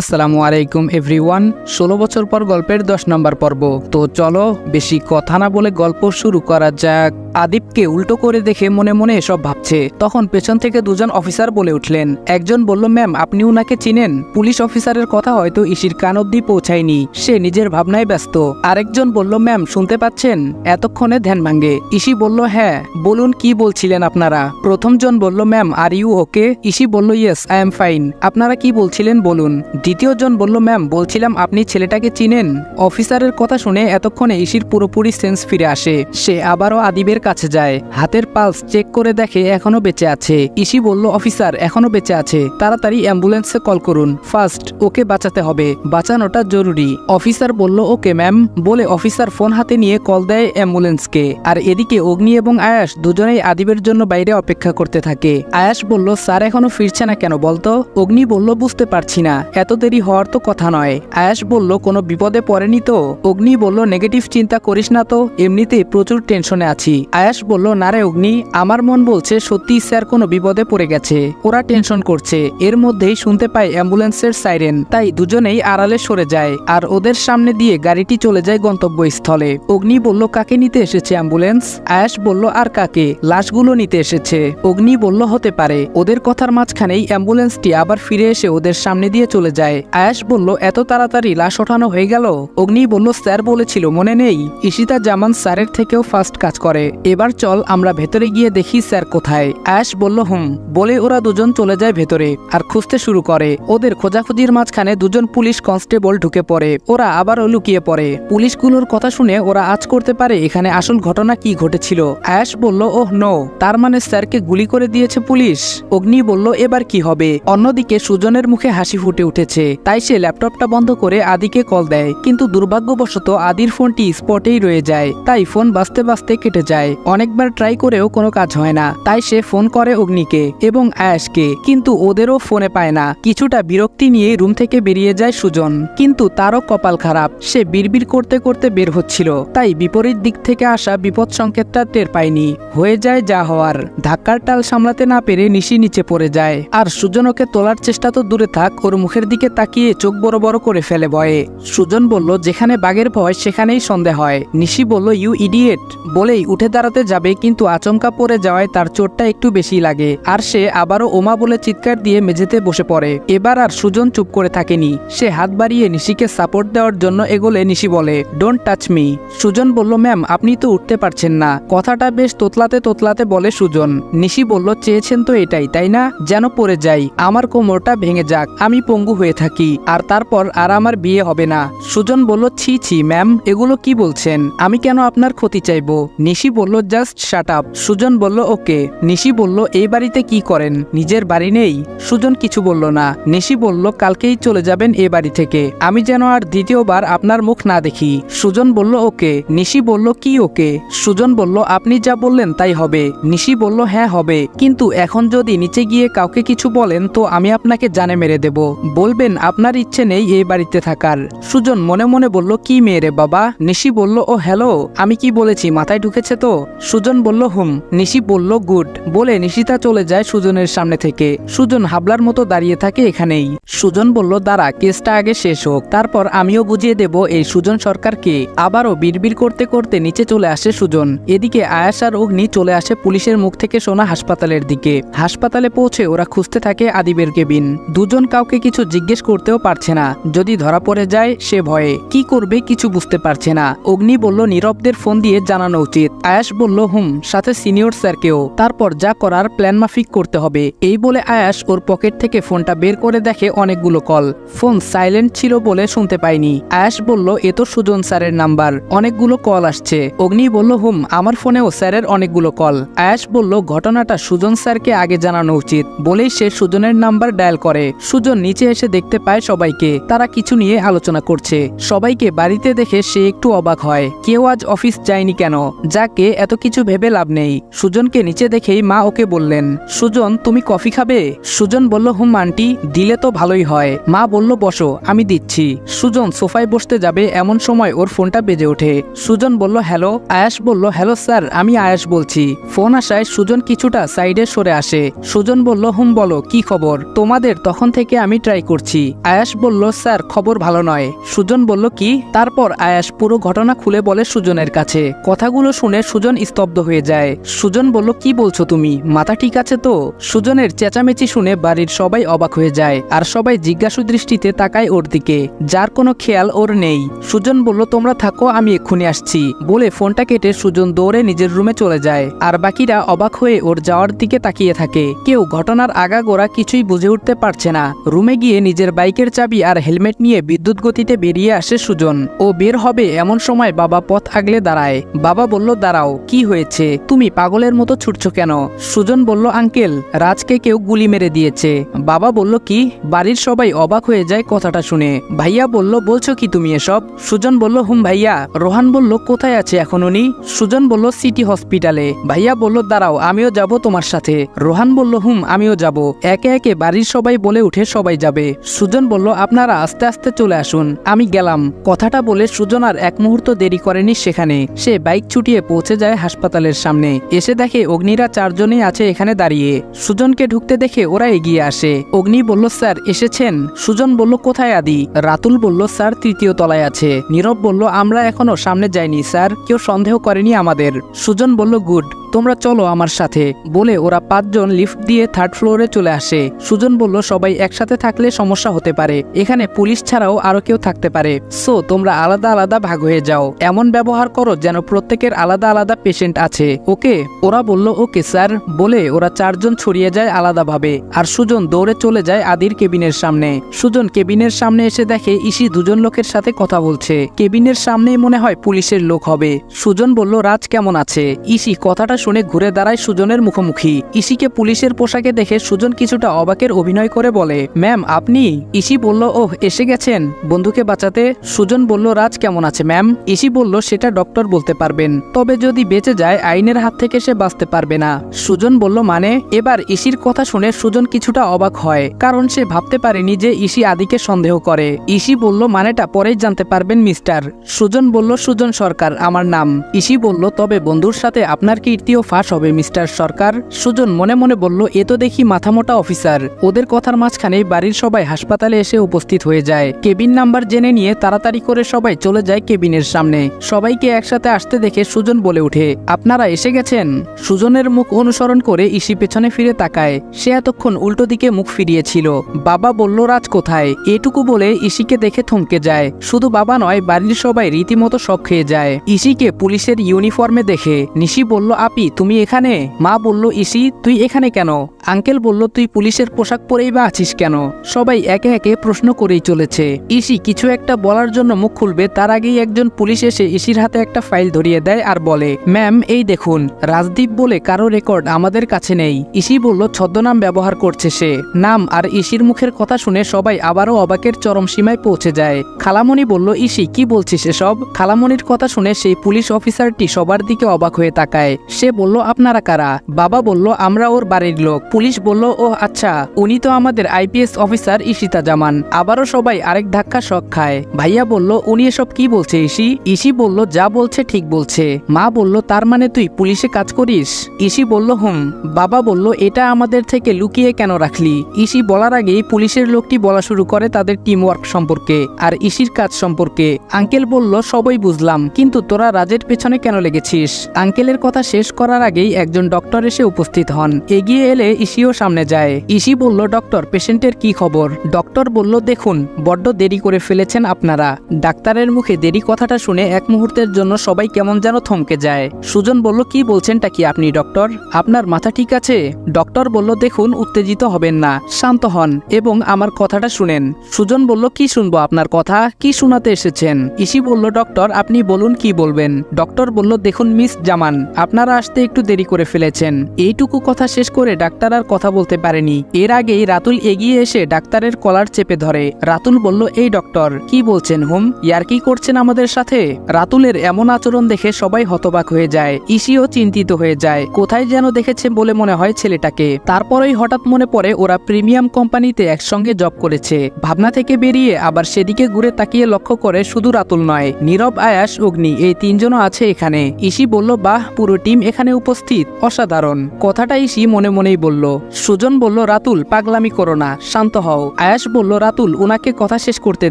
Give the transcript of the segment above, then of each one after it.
আসসালামু আলাইকুম এভরিওয়ান ষোলো বছর পর গল্পের দশ নম্বর পর্ব। তো চলো, বেশি কথা না বলে গল্প শুরু করা যাক। আদিবকে উল্টো করে দেখে মনে মনে এসব ভাবছে। তখন পেছন থেকে দুজন অফিসার বলে উঠলেন, একজন বলল, ম্যাম, আপনি উনাকে চিনেন? পুলিশ অফিসারের কথা হয়তো ইসির কান অব্দি পৌঁছায়নি। সে নিজের ভাবনায় ব্যস্ত। আরেকজন বলল, ম্যাম, শুনতে পাচ্ছেন? এতক্ষণে ধ্যান ভাঙ্গে ইসি বলল হ্যাঁ। বলুন, কি বলছিলেন আপনারা? প্রথমজন বলল, ম্যাম আর ইউ ওকে ইসি বলল ইয়েস আই এম ফাইন আপনারা কি বলছিলেন, বলুন। দ্বিতীয়জন বলল, ম্যাম, বলছিলাম আপনি ছেলেটাকে চিনেন। অফিসারের কথা শুনে এতক্ষণে ইসির পুরোপুরি সেন্স ফিরে আসে। সে আবারও আদিবের কাছে যায়। হাতের পালস চেক করে দেখে এখনও বেঁচে আছে। ইসি বলল, অফিসার, এখনও বেঁচে আছে। তাড়াতাড়ি অ্যাম্বুলেন্সে কল করুন। ফার্স্ট, ওকে বাঁচাতে হবে। বাঁচানোটা জরুরি। অফিসার বলল, ওকে, ম্যাম। বলে অফিসার ফোন হাতে নিয়ে কল দেয় অ্যাম্বুলেন্সকে। আর এদিকে অগ্নি এবং আয়াস দুজনেই আদিবের জন্য বাইরে অপেক্ষা করতে থাকে। আয়াস বলল, স্যার, এখনও ফিরছে না কেন বলতো? অগ্নি বলল, বুঝতে পারছি না। এত দেরি হওয়ার তো কথা নয়। আয়াস বলল, কোনো বিপদে পড়েনি তো? অগ্নি বলল, নেগেটিভ চিন্তা করিস না তো, এমনিতেই প্রচুর টেনশনে আছি। আয়াস বলল, না রে অগ্নি, আমার মন বলছে সত্যি স্যার কোনো বিপদে পড়ে গেছে, ওরা টেনশন করছে। এর মধ্যেই শুনতে পায় অ্যাম্বুলেন্সের সাইরেন তাই দুজনেই আড়ালে সরে যায়, আর ওদের সামনে দিয়ে গাড়িটি চলে যায় গন্তব্যস্থলে। অগ্নি বলল, কাকে নিতে এসেছে অ্যাম্বুলেন্স? আয়াস বলল, আর কাকে? লাশগুলো নিতে এসেছে। অগ্নি বলল, হতে পারে। ওদের কথার মাঝখানেই অ্যাম্বুলেন্সটি আবার ফিরে এসে ওদের সামনে দিয়ে চলে যায়। আয়াস বলল, এত তাড়াতাড়ি লাশ ওঠানো হয়ে গেল? অগ্নি বলল, স্যার বলেছিল, মনে নেই। ঈশিতা জামান স্যারের থেকেও ফাস্ট কাজ করে। এবার চল, আমরা ভেতরে গিয়ে দেখি স্যার কোথায়। আয়াস বলল, হুম। বলে ওরা দুজন চলে যায় ভেতরে আর খুঁজতে শুরু করে। ওদের খোঁজাখুঁজির মাঝখানে দুজন পুলিশ কনস্টেবল ঢুকে পড়ে। ওরা আবারও লুকিয়ে পড়ে। পুলিশগুলোর কথা শুনে ওরা আজ করতে পারে এখানে আসল ঘটনা কি ঘটেছিল। আয়াস বলল, ওহ, নো। তার মানে স্যারকে গুলি করে দিয়েছে পুলিশ? অগ্নি বলল, এবার কি হবে? অন্যদিকে সুজনের মুখে হাসি ফুটে উঠেছে। তাই সে ল্যাপটপটা বন্ধ করে আদিকে কল দেয়। কিন্তু দুর্ভাগ্যবশত আদির ফোনটি স্পটেই রয়ে যায়, তাই ফোন বাঁচতে বাঁচতে কেটে যায়। অনেকবার ট্রাই করেও কোনো কাজ হয় না, তাই সে ফোন করে অগ্নিকে এবং আয়াসকে কিন্তু ওদেরও ফোনে পায় না। কিছুটা বিরক্তি নিয়ে রুম থেকে বেরিয়ে যায় সুজন, কিন্তু তারও কপাল খারাপ। সে বিড়বিড় করতে করতে বের হচ্ছিল, তাই বিপরীত দিক থেকে আসা বিপদ সংকেতটা টের পায়নি। হয়ে যায় যা হওয়ার। ধাক্কার টাল সামলাতে না পেরে নিশি নিচে পড়ে যায়। আর সুজন ওকে তোলার চেষ্টা তো দূরে থাক, ওর মুখের দিকে তাকিয়ে চোখ বড় বড় করে ফেলে ভয়ে। সুজন বলল, যেখানে বাঘের ভয়, সেখানেই সন্দেহ হয়। নিশি বলল, ইউ ইডিয়েট। বলেই উঠে দাঁড়াতে যাবে, কিন্তু আচমকা পড়ে যাওয়ায় তার চোটটা একটু বেশি লাগে। আর সে আবারও ওমা বলে চিৎকার দিয়ে মেঝেতে বসে পড়ে। এবার আর সুজন চুপ করে থাকেনি। সে হাত বাড়িয়ে নিশিকে সাপোর্ট দেওয়ার জন্য এগোলে নিশি বলে ডোন্ট টাচ মি সুজন বলল, ম্যাম, আপনি তো উঠতে পারছেন না। কথাটা বেশ তোতলাতে তোতলাতে বলে সুজন। নিশি বলল, চেয়েছেন তো এটাই, তাই না? যেন পড়ে যাই। আমার কোমরটা ভেঙে যাক। আমি পঙ্গু হয়ে থাকি, আর তারপর আর আমার বিয়ে হবে না। সুজন বলল, ছি ছি, ম্যাম, এগুলো কি বলছেন? আমি কেন আপনার ক্ষতি চাইব? নিশি বলল, জাস্ট শাট আপ। সুজন বলল, ওকে। নিশি বলল, এই বাড়িতে কি করেন? নিজের বাড়ি নেই? সুজন কিছু বলল না। নিশি বলল, কালকেই চলে যাবেন এ বাড়ি থেকে। আমি যেন আর দ্বিতীয়বার আপনার মুখ না দেখি। সুজন বলল, ওকে। নিশি বলল, কি ওকে? সুজন বলল, আপনি যা বললেন তাই হবে। নিশি বলল হ্যাঁ হবে। কিন্তু এখন যদি নিচে গিয়ে কাউকে কিছু বলেন, তো আমি আপনাকে জানে মেরে দেব। বলবেন, আপনার ইচ্ছে নেই এই বাড়িতে থাকার। সুজন মনে মনে বলল, কি মেয়ে রে বাবা? নিশি বলল, ও, হ্যালো, আমি কি বলেছি, মাথায় ঢুকেছে তো? সুজন বলল, হুম। নিশি বলল, গুড। বলে নিশিতা চলে যায় সুজনের সামনে থেকে। সুজন হাবলার মতো দাঁড়িয়ে থাকে এখানেই। সুজন বলল, দাঁড়া, কেসটা আগে শেষ হোক। তারপর আমিও বুঝিয়ে দেব এই সুজন সরকারকে আবারও বিড়বিড় করতে করতে নিচে চলে আসে সুজন। এদিকে আয়াস আর অগ্নি চলে আসে পুলিশের মুখ থেকে শোনা হাসপাতালের দিকে। হাসপাতালে পৌঁছে ওরা খুঁজতে থাকে আদিবের কেবিন। দুজন কাউকে কিছু জিজ্ঞেস করতেও পারছে না। যদি ধরা পড়ে যায়, সে ভয়ে, কি করবে কিছু বুঝতে পারছে না। অগ্নি বলল, নীরবদের ফোন দিয়ে জানানো উচিত। আয়াস বলল, হুম, সাথে সিনিয়র স্যারকেও। তারপর যা করার প্ল্যান মাফিক করতে হবে। এই বলে আয়াস ওর পকেট থেকে ফোনটা বের করে দেখে অনেকগুলো কল। ফোন সাইলেন্ট ছিল বলে শুনতে পাইনি। আয়াস বলল, এ তো সুজন স্যারের নাম্বার। অনেকগুলো কল আসছে। অগ্নি বলল, হুম, আমার ফোনেও স্যারের অনেকগুলো কল। আয়াস বলল, ঘটনাটা সুজন স্যারকে আগে জানানো উচিত। বলেই সে সুজনের নাম্বার ডায়াল করে। সুজন নিচে এসে দেখতে পায় সবাইকে। তারা কিছু নিয়ে আলোচনা করছে। সবাইকে বাড়িতে দেখে সে একটু অবাক হয়। কেউ আজ অফিস যায়নি কেন? যাকে এত কিছু ভেবে লাভ নেই। সুজনকে নিচে দেখেই মা ওকে বললেন, সুজন, তুমি কফি খাবে? সুজন বলল, হুম আন্টি, দিলে তো ভালোই হয়। মা বলল, বসো, আমি দিচ্ছি। সুজন সোফায় বসতে যাবে এমন সময় ওর ফোনটা বেজে ওঠে। সুজন বলল, হ্যালো। আয়াস বলল, হ্যালো স্যার, আমি আয়াস বলছি। ফোন আসায় সুজন কিছুটা সাইডে সরে আসে। সুজন বলল, হুম, বলো, কি খবর? তোমাদের, তখন থেকে আমি ট্রাই করছি। করছি আয়াস বলল, স্যার, খবর ভালো নয়। সুজন বলল, কি? তারপর আয়াস পুরো ঘটনা খুলে বলে সুজনের কাছে। কথাগুলো শুনে সুজন স্তব্ধ হয়ে যায়। সুজন বলল, কি বলছো তুমি? মাথা ঠিক আছে তো? সুজনের চেঁচামেচি শুনে বাড়ির সবাই অবাক হয়ে যায় আর সবাই জিজ্ঞাসু দৃষ্টিতে তাকায় ওর দিকে, যার কোনো খেয়াল ওর নেই। সুজন বলল, তোমরা থাকো, আমি এক্ষুনি আসছি। বলে ফোনটা কেটে সুজন দৌড়ে নিজের রুমে চলে যায় আর বাকিরা অবাক হয়ে ওর যাওয়ার দিকে তাকিয়ে থাকে। কেউ ঘটনার আগাগোড়া কিছুই বুঝে উঠতে পারছে না। রুমে গিয়ে নিজের বাইকের চাবি আর হেলমেট নিয়ে বিদ্যুৎ গতিতে বেরিয়ে আসে সুজন। ও বের হবে এমন সময় বাবা পথ আগলে দাঁড়ায়। বাবা বলল, দাঁড়াও, কি হয়েছে? তুমি পাগলের মতো ছুটছ কেন? সুজন বলল, আঙ্কেল, রাজকে কেউ গুলি মেরে দিয়েছে। বাবা বলল, কি? বাড়ির সবাই অবাক হয়ে যায় কথাটা শুনে। ভাইয়া বলল, বলছো কি তুমি এসব? সুজন বলল, হুম ভাইয়া। রোহান বলল, কোথায় আছে এখন উনি? সুজন বলল, সিটি হসপিটালে। ভাইয়া বলল, দাঁড়াও, আমিও যাব তোমার সাথে। রোহান বলল, হুম, আমিও যাব। একে একে বাড়ির সবাই বলে উঠে সবাই যাবে। সুজন বলল, আপনারা আস্তে আস্তে চলে আসুন। আমি গেলাম। কথাটা বলে সুজন আর এক মুহূর্ত দেরি করেনি সেখানে। সে বাইক ছুটিয়ে পৌঁছে যায় হাসপাতালের সামনে। এসে দেখে অগ্নিরা চারজনেই আছে এখানে দাঁড়িয়ে। সুজনকে ঢুকতে দেখে ওরা এগিয়ে আসে। অগ্নি বলল, স্যার, এসেছেন? সুজন বলল, কোথায় আদি? রাতুল বলল, স্যার, তৃতীয় তলায় আছে। নীরব বলল, আমরা এখনও সামনে যাইনি, স্যার। কেউ সন্দেহ করেনি আমাদের। সুজন বলল, গুড, তোমরা চলো আমার সাথে। বলে ওরা পাঁচজন লিফট দিয়ে থার্ড ফ্লোরে চলে আসে। সুজন বলল, সবাই একসাথে থাকলে সমস্যা হতে পারে। এখানে পুলিশ ছাড়াও আরও কেউ থাকতে পারে। সো, তোমরা আলাদা আলাদা ভাগ হয়ে যাও। এমন ব্যবহার করো যেন প্রত্যেকের আলাদা আলাদা পেশেন্ট আছে। ওকে? ওরা বলল, ওকে, স্যার। বলে ওরা চারজন ছড়িয়ে যায় আলাদাভাবে। আর সুজন দৌড়ে চলে যায় আদির কেবিনের সামনে। সুজন কেবিনের সামনে এসে দেখে, ইসি, দুজন লোকের সাথে কথা বলছে। কেবিনের সামনেই মনে হয় পুলিশের লোক হবে। সুজন বলল, রাজ কেমন আছে? ইসি, কথাটা শুনে ঘুরে দাঁড়ায় সুজনের মুখোমুখি। ইসিকে পুলিশের পোশাকে দেখে সুজন কিছুটা অবাকের অভিনয় করে বলে, ম্যাম, আপনি ইসি বলল, ওহ, এসে গেছেন। বন্ধুকে বাঁচাতে সুজন বলল, রাজ কেমন আছে, ম্যাম? ইসি বলল, সেটা ডক্টর বলতে পারবেন। তবে যদি বেঁচে যায়, আইনের হাত থেকে সে বাঁচতে পারবে না। সুজন বলল মানে? এবার ইসির কথা শুনে সুজন কিছুটা অবাক হয়, কারণ সে ভাবতে পারেনি যে ইসি আদিকে সন্দেহ করে। ইসি বলল, মানেটা পরেই জানতে পারবেন, মিস্টার। সুজন বলল, সুজন সরকার, আমার নাম। ইসি বলল, তবে বন্ধুর সাথে আপনার কীর্তিও ফাঁস হবে, মিস্টার সরকার। সুজন মনে মনে বলল, এ তো দেখি মাথামোটা অফিসার। ওদের কথার মাঝখানে বাড়ির সবাই হাসপাতালে এসে উপস্থিত হয়ে যায়। কেবিন নাম্বার জেনে নিয়ে তাড়াতাড়ি করে সবাই চলে যায় কেবিনের সামনে। সবাইকে একসাথে আসতে দেখে সুজন বলে ওঠে, আপনারা এসে গেছেন? সুজনের মুখ অনুসরণ করে ইসি পেছনে ফিরে তাকায়। সে এতক্ষণ উল্টো দিকে মুখ ফিরিয়েছিল। বাবা বলল, রাজ কোথায়? এটুকু বলে ইসিকে দেখে থমকে যায়। শুধু বাবা নয়, বাড়ির সবাই রীতিমতো শখ খেয়ে যায়। ইসিকে পুলিশের ইউনিফর্মে দেখে, নিশি বলল, আপি, তুমি এখানে? মা বলল, ইসি, তুই এখানে কেন? আঙ্কেল বলল, তুই পুলিশের পোশাক পরেই বা আছিস কেন? সবাই একে একে প্রশ্ন করেই চলেছে। ইসি কিছু একটা বলার জন্য মুখ খুলবে, তার আগেই একজন পুলিশ এসে ইসির হাতে একটা ফাইল ধরিয়ে দেয় আর বলে, ম্যাম, এই দেখুন, রাজদীপ বলে কারও রেকর্ড আমাদের কাছে নেই। ইসি বলল, ছদ্মনাম ব্যবহার করছে সে। নাম? আর ইসির মুখের কথা শুনে সবাই আবারও অবাকের চরম সীমায় পৌঁছে যায়। খালামণি বলল, ইসি, কি বলছিস এসব? খালামণির কথা শুনে সেই পুলিশ অফিসারটি সবার দিকে অবাক হয়ে তাকায়। সে বলল, আপনারা কারা? বাবা বলল, আমরা ওর বাড়ির লোক। পুলিশ বলল ও আচ্ছা উনি তো আমাদের আইপিএস অফিসার ইশিতা জামান। আবারও সবাই আরেক ধাক্কা শখ খায়। ভাইয়া বলল, উনি এসব কি বলছে ইসি ইসি বলল, যা বলছে ঠিক বলছে। মা বলল, তার মানে তুই পুলিশে কাজ করিস? ইসি বলল, হুম। বাবা বলল, এটা আমাদের থেকে লুকিয়ে কেন রাখলি? ইসি বলার আগেই পুলিশের লোকটি বলা শুরু করে তাদের টিম ওয়ার্ক সম্পর্কে আর ইসির কাজ সম্পর্কে। আঙ্কেল বলল, সবই বুঝলাম, কিন্তু তোরা রাজের পেছনে কেন লেগেছিস? আঙ্কেলের কথা শেষ করার আগেই একজন ডক্টর এসে উপস্থিত হন। এগিয়ে এলে ইসিও সামনে যায়। ইসি বলল, ডক্টর, পেশেন্টের কি খবর? ডক্টর বলল, দেখুন, বড্ড দেরি করে ফেলেছেন আপনারা। ডাক্তারের মুখে দেরি কথাটা শুনে এক মুহূর্তের জন্য সবাই কেমন যেন থমকে যায়। সুজন বলল, কি বলছেনটা কি আপনি, ডক্টর? আপনার মাথা ঠিক আছে? ডক্টর বলল, দেখুন, উত্তেজিত হবেন না, শান্ত হন এবং আমার কথাটা শুনেন। সুজন বলল, কি শুনব আপনার কথা? কি শোনাতে এসেছেন? ইসি বলল, ডক্টর, আপনি বলুন, কি বলবেন? ডক্টর বলল, দেখুন, মিস জামান, আপনারা আসতে একটু দেরি করে ফেলেছেন। এইটুকু কথা শেষ করে ডাক্তার আর কথা বলতে পারেনি। এর আগেই রাতুল এগিয়ে এসে ডাক্তারের কলার চেপে ধরে। রাতুল বলল, এই ডক্টর, কি বলছেন হুম? ইয়ার কি করছেন আমাদের সাথে? রাতুলের এমন আচরণ দেখে সবাই হতবাক হয়ে যায় ইসিও চিন্তিত হয়ে যায়। কোথায় যেন দেখেছে বলে মনে হয় ছেলেটাকে। তারপরেই হঠাৎ মনে পড়ে, ওরা প্রিমিয়াম কোম্পানিতে একসঙ্গে জব করেছে। ভাবনা থেকে বেরিয়ে আবার সেদিকে ঘুরে তাকিয়ে লক্ষ্য করে শুধু রাতুল নয়, নীরব, আয়াস, অগ্নি, এই তিনজনও আছে এখানে। ইসি বলল, বাহ, পুরো টিম এখানে উপস্থিত, অসাধারণ। কথাটা ইসি মনে মনেই বলল। সুজন বলল, রাতুল, পাগলামি করো না, শান্ত হও। আয়াস বলল, রাতুল, উনাকে কথা শেষ করতে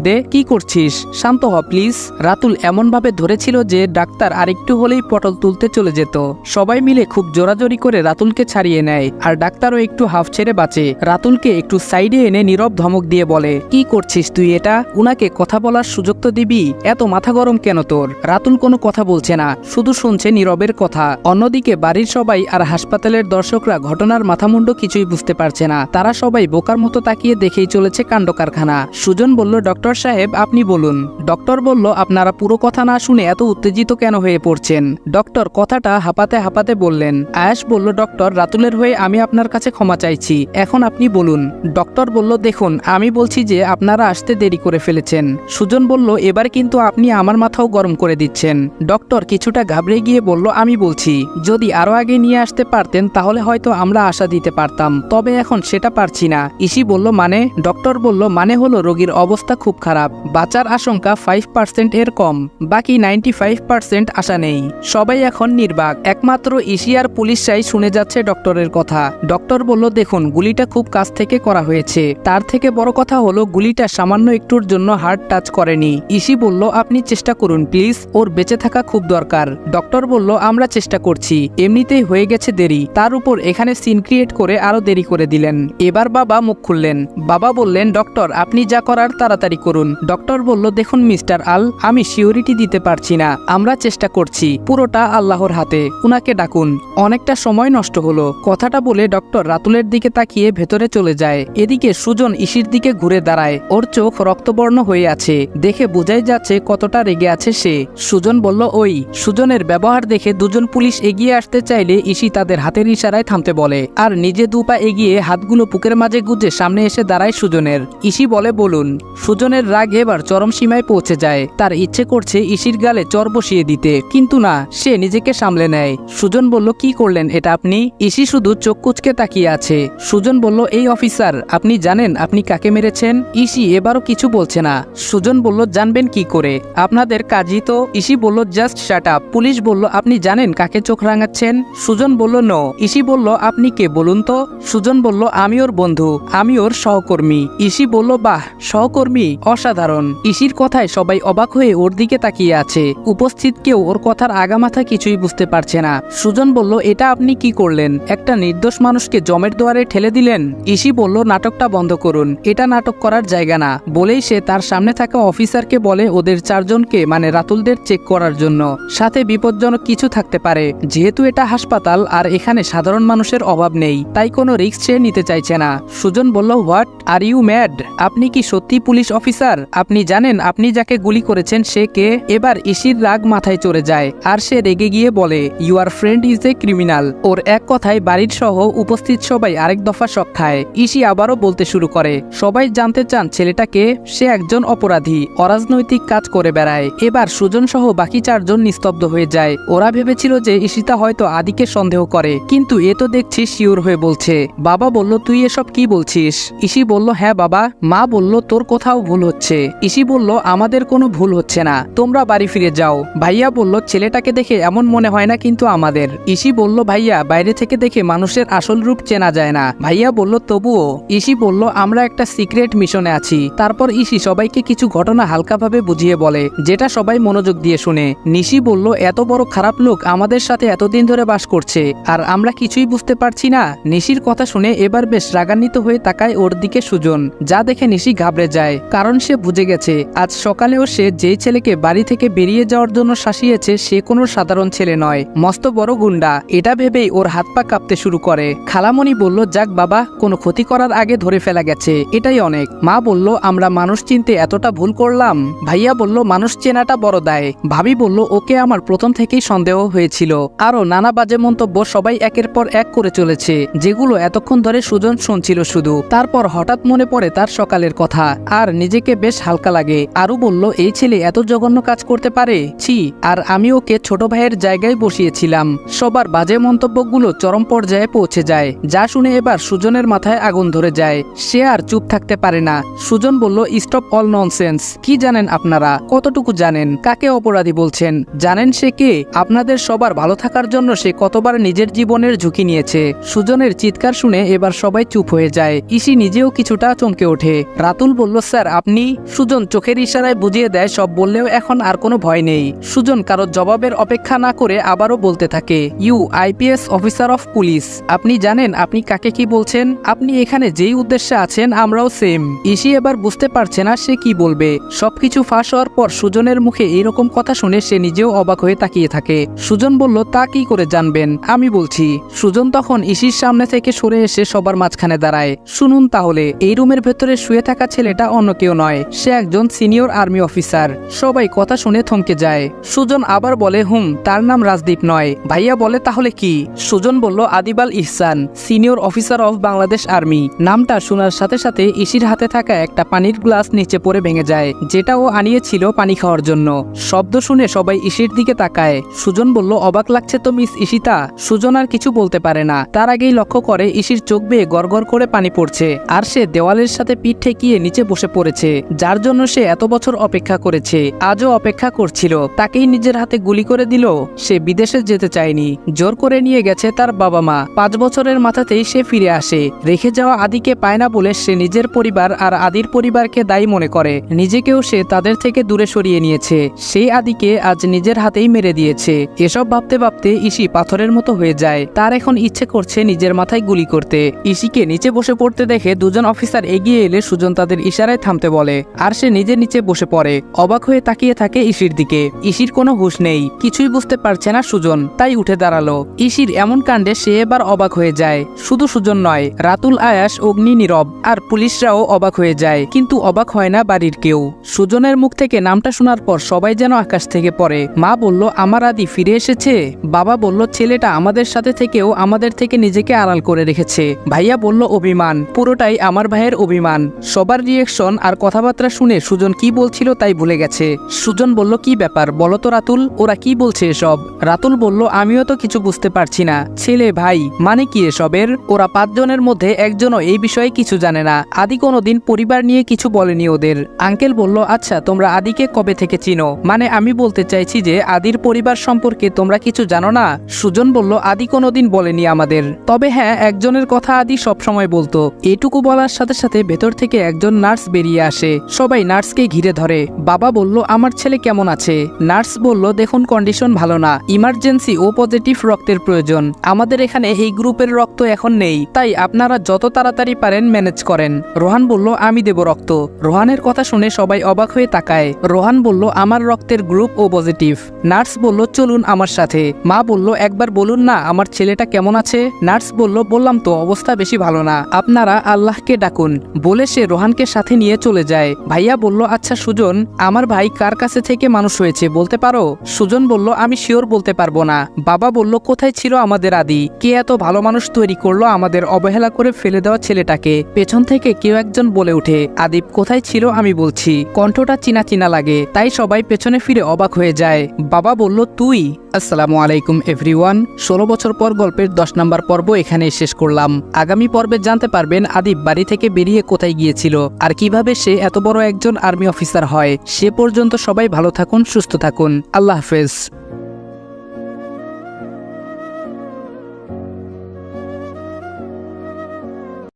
দে, কি করছিস? শান্ত হ, প্লিজ। রাতুল এমনভাবে ধরেছিল যে ডাক্তার আরেকটু হলেই পটল তুলতে চলে যেত। সবাই মিলে খুব জোরাজোরি করে রাতুলকে ছাড়িয়ে নেয়, আর ডাক্তারও একটু হাফ ছেড়ে বাঁচে। রাতুলকে একটু সাইডে এনে নীরব ধমক দিয়ে বলে, কি করছিস তুই এটা? উনাকে কথা বলার সুযোগ তো দিবি? এত মাথা গরম কেন তোর? রাতুল কোনো কথা বলছে না, শুধু শুনছে নীরবের কথা। অন্যদিকে বাড়ির সবাই আর হাসপাতালের দর্শকরা ঘটনার মাথামুন্ড কিছুই বুঝতে পারছে না। তারা সবাই বোকার মতো তাকিয়ে দেখেই চলেছে কাণ্ড কারখানা। সুজন বলল, ডক্টর সাহেব, আপনি বলুন। ডক্টর বলল, আপনারা পুরো কথা না শুনে এত উত্তেজিত কেন হয়ে পড়ছেন? ডক্টর কথাটা হাঁপাতে হাঁপাতে বললেন, আয়াস বলল, ডক্টর, রাতুলের হয়ে আমি আপনার কাছে ক্ষমা চাইছি। এখন আপনি বলুন। ডক্টর বলল, দেখুন, আমি বলছি যে আপনারা আসতে দেরি করে ফেলেছেন। সুজন বলল, এবার কিন্তু আপনি আমার মাথাও গরম করে দিচ্ছেন। ডক্টর কিছুটা ঘাবড়ে গিয়ে বলল, আমি বলছি, যদি আরও আগে নিয়ে আসতে পারতেন, তাহলে হয়তো আমরা আশা দিতে পারতাম। তবে এখন সেটা পারছি না। ইসি বলল মানে? ডক্টর বলল মানে হলো রোগীর অবস্থা খুব খারাপ। বাঁচার আশঙ্কা ফাইভ পার্সেন্ট এর কম, বাকি নাইনটি ফাইভ পার্সেন্ট আশা নেই। সবাই এখন নির্বাক। একমাত্র আর পুলিশরাই শুনে যাচ্ছে ডক্টরের কথা। ডক্টর বলল, দেখুন, গুলিটা খুব কাছ থেকে করা হয়েছে। তার থেকে বড় কথা হলো, গুলিটা সামান্য একটুর জন্য হার্ট টাচ করেনি। ইসি বলল, আপনি চেষ্টা করুন, প্লিজ। ওর বেঁচে থাকা খুব দরকার। ডক্টর বলল, আমরা চেষ্টা করছি। এমনিতেই হয়ে গেছে দেরি। তার উপর এখানে সিন ক্রিয়েট করে আরও দেরি করে দিলেন। এবার বাবা মুখ খুললেন। বাবা বললেন, ডক্টর, আপনি যা করার তাড়াতাড়ি করুন। ডক্টর বলল, দেখুন মিস্টার আল, আমি সিওরিটি দিতে পারছি না। আমরা চেষ্টা করছি, পুরোটা আল্লাহর হাতে। উনাকে ডাকুন। অনেকটা সময় নষ্ট হলো। কথাটা বলে ডক্টর রাতুলের দিকে তাকিয়ে ভেতরে চলে যায়। এদিকে সুজন ইসির দিকে ঘুরে দাঁড়ায়। ওর চোখ রক্তবর্ণ হয়ে আছে। দেখে বোঝাই যাচ্ছে কতটা রেগে আছে সে। সুজন বলল, ওই, সুজনের ব্যবহার দেখে দুজন পুলিশ এগিয়ে আসতে চাইলে ইসি তাদের হাতের ইশারায় থামতে বলে। আর নিজে দুপা এগিয়ে হাতগুলো বুকের মাঝে গুজে সামনে এসে দাঁড়ায় সুজনের। ইসি বলে, বলুন, সুজনের রাগ এবার চরম সীমায় পৌঁছে যায়। তার ইচ্ছে করছে ইসির গালে চর বসিয়ে দিতে। কিন্তু না, সে নিজেকে সামলে নেয়। সুজন বলল, কি করলেন এটা আপনি? ইসি শুধু চোখ কুচকে তাকিয়ে আছে। সুজন বলল, এই অফিসার, আপনি জানেন আপনি কাকে মেরেছেন? ইসি এবারও কিছু বলছে না। সুজন বলল, জানবেন কি করে? আপনাদের কাজই তো। ইসি বলল, জাস্ট শাট আপ। পুলিশ বলল, আপনি জানেন কাকে চোখ রাঙাচ্ছেন? সুজন বলল, নো। ইসি বলল, আপনি কে বলুন তো? সুজন বলল, আমি ওর বন্ধু। আমি ওর সহকর্মী। ইসি বলল, বাহ, সহকর্মী, অসাধারণ। ইসির কথায় সবাই অবাক হয়ে ওর দিকে তাকিয়ে আছে। উপস্থিত কেউ ওর কথার আগামাথা কিছুই বুঝতে পারছে না। সুজন বলল, এটা আপনি কি করলেন? একটা নির্দোষ মানুষকে জমের দুয়ারে ঠেলে দিলেন? ইসি বলল, নাটকটা বন্ধ করুন। এটা নাটক করার জায়গা না। বলেই সে তার সামনে থাকা অফিসারকে বলে ওদের চারজনকে মানে রাতুলদের, চেক করার জন্য। সাথে বিপজ্জনক কিছু থাকতে পারে। যেহেতু এটা হাসপাতাল, আর এখানে সাধারণ মানুষের অভাব নেই, তাই কোনো রিস্ক সে নিতে চাইছে না। সুজন বলল, হোয়াট? আর ইউ ম্যাড আপনি কি সত্যি পুলিশ অফিসার? আপনি জানেন আপনি যাকে গুলি করেছেন সে কে? এবার ইসির রাগ মাথায় চড়ে যায় আর সে রেগে গিয়ে বলে your friend is a criminal ওর এক কথায় বাড়ির সহ উপস্থিত সবাই আরেক দফা শখ খায়। ইসি আবারও বলতে শুরু করে, সবাই জানতে চান ছেলেটাকে সে একজন অপরাধী। অরাজনৈতিক কাজ করে বেড়ায়। এবার সুজন সহ বাকি চারজন নিস্তব্ধ হয়ে যায়। ওরা ভেবেছিল যে ইশিতা হয়তো আদিকে সন্দেহ করে, কিন্তু এ তো দেখছি শিওর হয়ে বলছে। বাবা বলল, তুই এসব কি বলছিস? ইসি বলল হ্যাঁ বাবা। মা বলল, তোর কোথাও ভুল হচ্ছে। ইসি বলল, আমাদের কোনো ভুল হচ্ছে না। তোমরা বাড়ি ফিরে যাও। ভাইয়া বলল, ছেলেটাকে দেখে এমন মনে হয় না কিন্তু আমাদের। ইসি বলল, ভাইয়া, বাইরে থেকে দেখে মানুষের আসল রূপ চেনা যায় না। ভাইয়া বলল, তবুও। ইসি বলল, আমরা একটা সিক্রেট মিশনে আছি। তারপর ইসি সবাইকে কিছু ঘটনা হালকাভাবে বুঝিয়ে বলে, যেটা সবাই মনোযোগ দিয়ে শুনে। নিশি বলল, এত বড় খারাপ লোক আমাদের সাথে এতদিন ধরে বাস করছে, আর আমরা কিছুই বুঝতে পারছি না। নিশির কথা শুনে এবার বেশ রাগান্বিত হয়ে তাকায় ওর দিকে সুজন, যা দেখে নিশি ঘাবড়ে যায়, কারণ সে বুঝে গেছে, আজ সকালেও সে যেই ছেলেকে বাড়ি থেকে বেরিয়ে যাওয়ার জন্য শাসিয়েছে, সে কোনো সাধারণ ছেলে নয়। মস্ত বড় গুন্ডা, এটা ভেবেই ওর হাত পা কাঁপতে শুরু করে। খালামণি বলল, যাক বাবা, কোনো ক্ষতি করার আগে ধরে ফেলা গেছে, এটাই অনেক। মা বলল, আমরা মানুষ চিনতে এতটা ভুল করলাম? ভাইয়া বলল, মানুষ চেনাটা বড় দায়। ভাবি বলল, ওকে আমার প্রথম থেকেই সন্দেহ হয়েছিল। আরও নানা বাজে মন্তব্য সবাই একের পর এক করে চলেছে, যেগুলো এতক্ষণ ধরে সুজন শুনছিল শুধু। তারপর হঠাৎ মনে পড়ে তার সকালের কথা। আর নিজেকে বেশ হালকা লাগে। আরও বলল, এই ছেলে এত জঘন্য কাজ করতে পারে? ছি, আর আমি ওকে ছোট ভাইয়ের জায়গায় বসিয়েছিলাম। সবার বাজে মন্তব্যগুলো চরম পর্যায়ে পৌঁছে যায়। যা শুনে এবার সুজনের মাথায় আগুন ধরে যায়। সে আর চুপ থাকতে পারে না। সুজন বলল, স্টপ অল ননসেন্স। কি জানেন আপনারা? কতটুকু জানেন? কাকে অপরাধী বলছেন? জানেন সে কে? আপনাদের সবার ভালো থাকার জন্য সে কতবার নিজের জীবনের ঝুঁকি নিয়েছে। সুজনের চিৎকার শুনে এবার সবাই চুপ হয়ে যায়। ইসি নিজেও কিছুটা চমকে ওঠে। রাতুল বলল, স্যার, আপনি সুজন চোখের ইশারায় বুঝিয়ে দেয়, সব বললেও এখন আর কোনো ভয় নেই। সুজন কারও জবাবের অপেক্ষা না করে আবারও বলতে থাকে, you IPS officer of police, আপনি জানেন আপনি কাকে কি বলছেন? আপনি এখানে যেই উদ্দেশ্যে আছেন, আমরাও সেম। ইসি এবার বুঝতে পারছে না সে কি বলবে। সবকিছু ফাঁস হওয়ার পর সুজনের মুখে এইরকম কথা শুনে সে নিজেও অবাক হয়ে তাকিয়ে থাকে। সুজন বলল, তা কি করে জানবেন? আমি বলছি। সুজন তখন ইসির সামনে থেকে সরে এসে সবার মাঝখানে দাঁড়ায়। শুনুন তাহলে। এই রুমের ভেতরে শুয়ে থাকা ছেলেটা অন্য কেউ নয়। সে একজন সিনিয়র আর্মি অফিসার। সবাই কথা শুনে থমকে যায়। সুজন আবার বলে, হুম, তার নাম রাজদীপ নয়। ভাইয়া বলে, তাহলে কি? সুজন বলল, Adibal Ihsan, senior officer of Bangladesh army. নামটা শোনার সাথে সাথে ইসির হাতে থাকা একটা পানির গ্লাস নিচে পড়ে ভেঙে যায় যেটা ও আনিয়েছিল পানি খাওয়ার জন্য। শব্দ শুনে সবাই ইসির দিকে তাকায়। সুজন বলল, অবাক লাগছে তো, মিস ইশিতা। সুজন আর কিছু বলতে পারে না। তার আগেই লক্ষ্য করে ইসির চোখ বেয়ে গড়গড় করে পানি পড়ছে। আর সে দেওয়ালের সাথে পিঠ ঠেকিয়ে নিচে বসে পড়েছে, যার জন্য সে এত বছর অপেক্ষা করেছে, আজও অপেক্ষা করছিল। তাকেই নিজের হাতে গুলি করে দিল, সে বিদেশে যেতে চায়নি। জোর করে নিয়ে গেছে তার বাবা মা। পাঁচ বছরের মাথাতেই সে ফিরে আসে। রেখে যাওয়া আদিকে পায় না বলে সে নিজের পরিবার আর আদির পরিবারকে দায়ী মনে করে। নিজেকেও সে তাদের থেকে দূরে সরিয়ে নিয়েছে। সেই আদিকে আজ নিজের হাতেই মেরে দিয়েছে। এসব ভাবতে ভাবতে ইসি পাথরের মতো হয়ে যায়। তার এখন ইচ্ছে করছে নিজের মাথায় গুলি করতে। ইসিকে নিচে বসে পড়তে দেখে দুজন অফিসার এগিয়ে এলে সুজন তাদের ইশারায় থামতে বলে, আর সে নিজে নিচে বসে পড়ে, অবাক হয়ে তাকিয়ে থাকে ইসির দিকে। ইসির কোনো হুঁশ নেই, কিছুই বুঝতে পারছে না সুজন, তাই উঠে দাঁড়াল। ইসির এমন কাণ্ডে সে এবার অবাক হয়ে যায়। শুধু সুজন নয়, রাতুল, আয়াস, অগ্নি, নীরব, আর পুলিশরাও অবাক হয়ে যায়, কিন্তু অবাক হয় না বাড়ির কেউ। সুজনের মুখ থেকে নামটা শোনার পর সবাই যেন আকাশ থেকে পড়ে। মা বলল, আমার আদি ফিরে এসেছে? বাবা বলল, ছেলেটা আমাদের সাথে থেকেও আমাদের থেকে নিজেকে আড়াল করে রেখেছে। ভাইয়া বলল, অভিমান, পুরোটাই আমার ভাইয়ের অভিমান। সবার রিয়েকশন আর কথাবার্তা শুনে সুজন কি বলছিল তাই ভুলে গেছে। সুজন বলল, কি ব্যাপার? বলো তো রাতুল, ওরা কি বলছে এসব? রাতুল বলল, আমিও তো কিছু বুঝতে পারছি না। ছেলে ভাই মানে কি এসবের? ওরা পাঁচজনের মধ্যে একজনও এই বিষয়ে কিছু জানে না। আদি কোনোদিন পরিবার নিয়ে কিছু বলেনি ওদের। আঙ্কেল বলল আচ্ছা তোমরা আদিকে কবে থেকে চিনো? মানে আমি বলতে চাইছি যে, আদির পরিবার সম্পর্কে তোমরা কিছু জানো না? সুজন বলল, আদি কোনোদিন বলেনি আমাদের। তবে হ্যাঁ একজনের কথা আদি সবসময় বলতো। এটুকু বলার সাথে সাথে ভেতর থেকে একজন নার্স বেরিয়ে আসে। সবাই নার্সকে ঘিরে ধরে। বাবা বলল, আমার ছেলে কেমন আছে? নার্স বলল, দেখুন কন্ডিশন ভালো না। ইমার্জেন্সি ও পজিটিভ রক্তের প্রয়োজন। আমাদের এখানে এই গ্রুপের রক্ত এখন নেই। তাই আপনারা যত তাড়াতাড়ি পারেন ম্যানেজ করেন। রোহান বলল, আমি দেব রক্ত। রোহানের কথা শুনে সবাই অবাক হয়ে তাকায়। রোহান বলল, আমার রক্তের গ্রুপ ও পজিটিভ নার্স বলল, চলুন আমার সাথে। মা বলল, একবার বলুন না, আমার ছেলেটা কেমন আছে? নার্স বলল, বললাম তো, অবস্থা বেশি ভালো না। আপনারা আল্লাহকে ডাকুন। বলে সে রোহানকে সাথে নিয়ে চলে যায়। ভাইয়া বলল আচ্ছা সুজন, আমার ভাই কার কাছে থেকে মানুষ হয়েছে বলতে পারো? সুজন বলল, আমি শিওর বলতে পারব না। বাবা বলল, কোথায় ছিল আমাদের আদি? কে এত ভালো মানুষ তৈরি করল আমাদের অবহেলা করে ফেলে দেওয়া ছেলেটাকে? পেছন থেকে কেউ একজন বলে ওঠে আদিপ কোথায় ছিল আমি বলছি। কণ্ঠটা চিনা চিনা লাগে, তাই সবাই পেছনে ফিরে অবাক হয়ে যায়। বাবা বলল, তুই? আসসালামু আলাইকুম, এভরিওয়ান। ষোলো বছর পর গল্পের দশ নম্বর পর্ব এখানেই শেষ করলাম। আগামী পর্বে জানতে পারবেন আদিব বাড়ি থেকে বেরিয়ে কোথায় গিয়েছিল আর কীভাবে সে এত বড় একজন আর্মি অফিসার হয়। সে পর্যন্ত সবাই ভালো থাকুন, সুস্থ থাকুন। আল্লাহ হাফেজ।